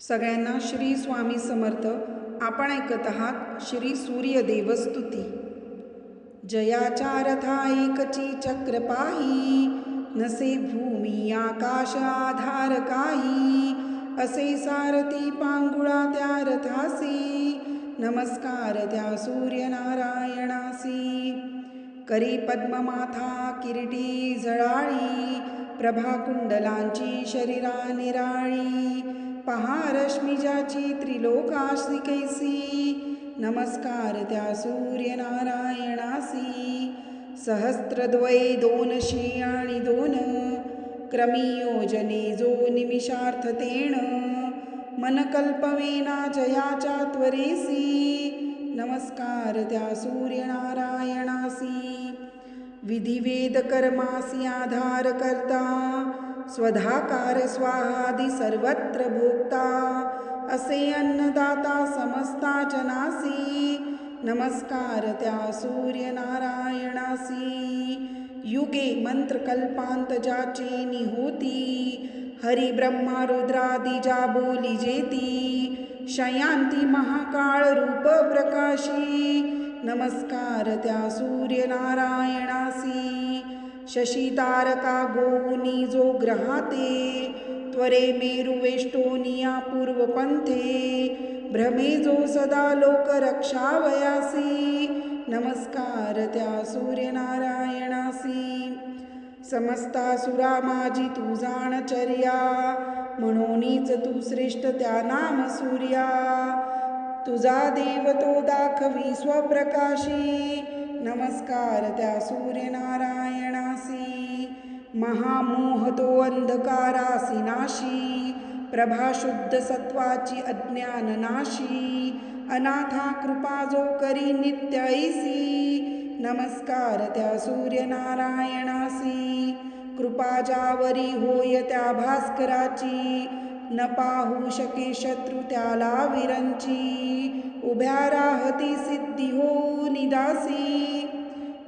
सगळ्यांना श्री स्वामी समर्थ. आपण ऐकत आहात श्री सूर्य देवस्तुती जयाच्या रथा एकची चक्र पाही नसे भूमी आकाश आधार काही असे सारथी पांगुळा त्या रथासी नमस्कार त्या सूर्यनारायणासी. करी पद्ममाथा किरीटी झळाळी प्रभाकुंडलांची शरीरा निराळी पहा रश्मिजाची त्रिलोकाशी कैसी नमस्कार त्या सूर्यनारायणासी. सहस्रद्वये दोनशी आणि दोन क्रमी योजने जो निमिषार्थतेण मनकल्पवेना जयाच्या त्वरेसी. नमस्कार त्या सूर्यनारायणासी. विधिवेद कर्मासी आधार करता स्वधाकार स्वाहादी सर्वत्र भोक्ता। असे अन्नदाता समस्ता जनासी। नमस्कार त्या सूर्यनारायणासी। युगे मंत्रकल्पांत जाचे निहोती। हरी ब्रह्मा रुद्रादी जा बोली जेती। शयांती महाकाळ रूप प्रकाशी। नमस्कार त्या सूर्यनारायणासी। शशी तारका जो ग्रहाते त्वरे मेरु वेष्टोनिया पूर्वपंथे भ्रमे जो सदा लोकरक्षावयासी नमस्कार त्या सूर्यनारायणासी. समस्तासुरा माझी तू जाणचर्या म्हणूनच तू श्रेष्ठ त्या नाम सूर्या. तुझा देव तो दाखवी स्वप्रकाशी नमस्कार त्या सूर्यनारायणासी महामोह तो अंधकारासी नाशी प्रभा शुद्ध सत्वाची अज्ञान नाशी अनाथा कृपा जो करी नित्य ऐसी नमस्कार त्या सूर्यनारायणासी कृपा जावरी होय त्या भास्कराची न पाहू शके शत्रू त्याला विरंची. उभ्या राहती सिद्धी हो निदासी.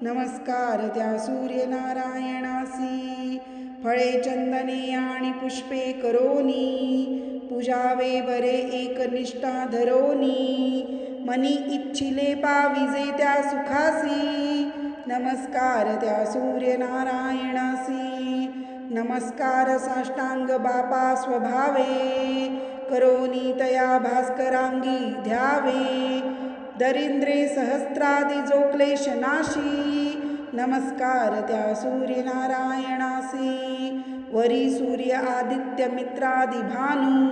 नमस्कार त्या सूर्यनारायणासी. फळे चंदने आणि पुष्पे करोनी. पूजावे बरे एकनिष्ठा धरोनी. मनी इच्छिले पाविजे त्या सुखासी. नमस्कार त्या सूर्यनारायणासी. नमस्कार साष्टांग बापा स्वभावे. करोनी तया भास्करांगी ध्यावे दरिंद्रे सहस्त्रादी जो क्लेश नाशी. नमस्कार त्या सूर्यनारायणासी. वरी सूर्य आदित्य मित्रादि भानू.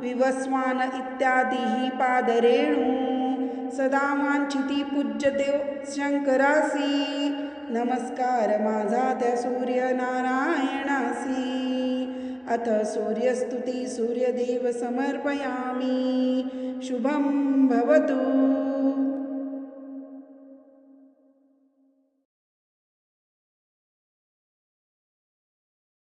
विवस्वान इत्यादी ही पादरेणू. सदा वांछिती पूज्य देव शंकरासी नमस्कार माझा त्या सूर्यनारायणासी। अथ सूर्यस्तुती सूर्यदेव समर्पयामी। शुभं भवतु।